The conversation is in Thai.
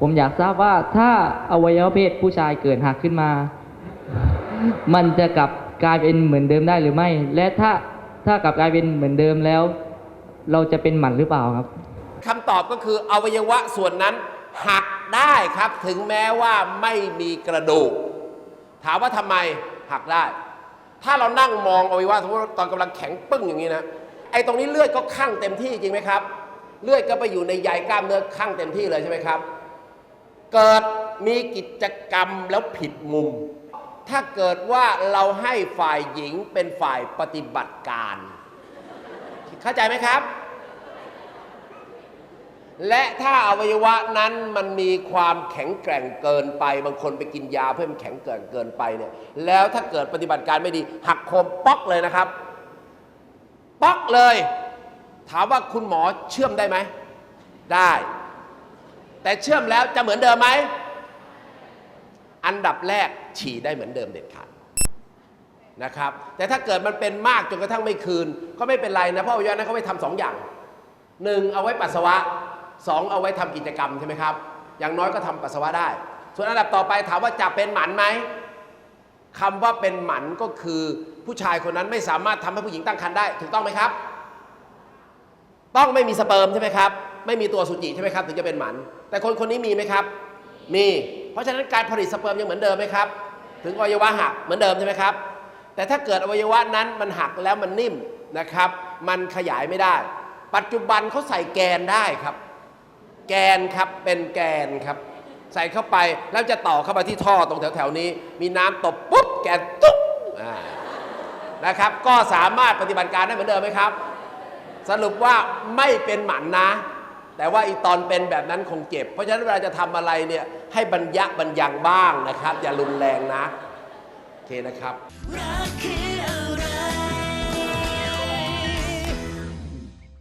ผมอยากทราบว่าถ้าอวัยวะเพศผู้ชายเกิดหักขึ้นมา มันจะกลับกลายเป็นเหมือนเดิมได้หรือไม่ และถ้าถ้ากลับกลายเป็นเหมือนเดิมแล้ว เราจะเป็นหมันหรือเปล่าครับคำตอบก็คืออวัยวะส่วนนั้นหักได้ครับ ถึงแม้ว่าไม่มีกระดูก ถามว่าทำไมหักได้ ถ้าเรานั่งมองอวัยวะสมมติตอนกำลังแข็งปึ้งอย่างนี้นะไอ้ตรงนี้เลือดก็ข้างเต็มที่จริงไหมครับ เลือดก็ไปอยู่ในใยกล้ามเนื้อข้างเต็มที่เลยใช่ไหมครับ เกิดมีกิจกรรมแล้วผิดมุม ถ้าเกิดว่าเราให้ฝ่ายหญิงเป็นฝ่ายปฏิบัติการ เข้าใจไหมครับ และถ้าอวัยวะนั้นมันมีความแข็งแกร่งเกินไป บางคนไปกินยาเพื่อให้มันแข็งแกร่งเกินไปเนี่ย แล้วถ้าเกิดปฏิบัติการไม่ดี หักโคมป๊อกเลยนะครับ ป๊อกเลย ถามว่าคุณหมอเชื่อมได้ไหม ได้ แต่เชื่อมแล้วจะเหมือนเดิมไหม อันดับแรกฉี่ได้เหมือนเดิมเด็ดขาดนะครับ แต่ถ้าเกิดมันเป็นมากจนกระทั่งไม่คืน ก็ไม่เป็นไรนะเพราะอวัยวะนั้นเขาไปทำสองอย่างหนึ่งเอาไว้ปัสสาวะสองเอาไว้ทำกิจกรรมใช่ไหมครับ อย่างน้อยก็ทำปัสสาวะได้ ส่วนอันดับต่อไปถามว่าจะเป็นหมันไหมคำว่าเป็นหมันก็คือผู้ชายคนนั้นไม่สามารถทำให้ผู้หญิงตั้งครรภ์ได้ ถูกต้องไหมครับ ต้องไม่มีสเปิร์มใช่ไหมครับ ไม่มีตัวสุจิใช่ไหมครับถึงจะเป็นหมัน แต่คนคนนี้มีไหมครับ มี เพราะฉะนั้นการผลิตสเปิร์มยังเหมือนเดิมไหมครับ ถึงอวัยวะหักเหมือนเดิมใช่ไหมครับ แต่ถ้าเกิดอวัยวะนั้นมันหักแล้วมันนิ่มนะครับ มันขยายไม่ได้ ปัจจุบันเขาใส่แกนได้ครับ แกนครับเป็นแกนครับ ใส่เข้าไปแล้วจะต่อเข้ามาที่ท่อตรงแถวๆนี้ มีน้ำตบปุ๊บแกนตุ๊บนะครับ ก็สามารถปฏิบัติการได้เหมือนเดิมไหมครับ สรุปว่าไม่เป็นหมันนะ แต่ว่าอีตอนเป็นแบบนั้นคงเจ็บ เพราะฉะนั้นเวลาจะทำอะไรเนี่ยให้บรรยะบรรยังบ้างนะครับ อย่ารุนแรงนะ โอเคนะครับ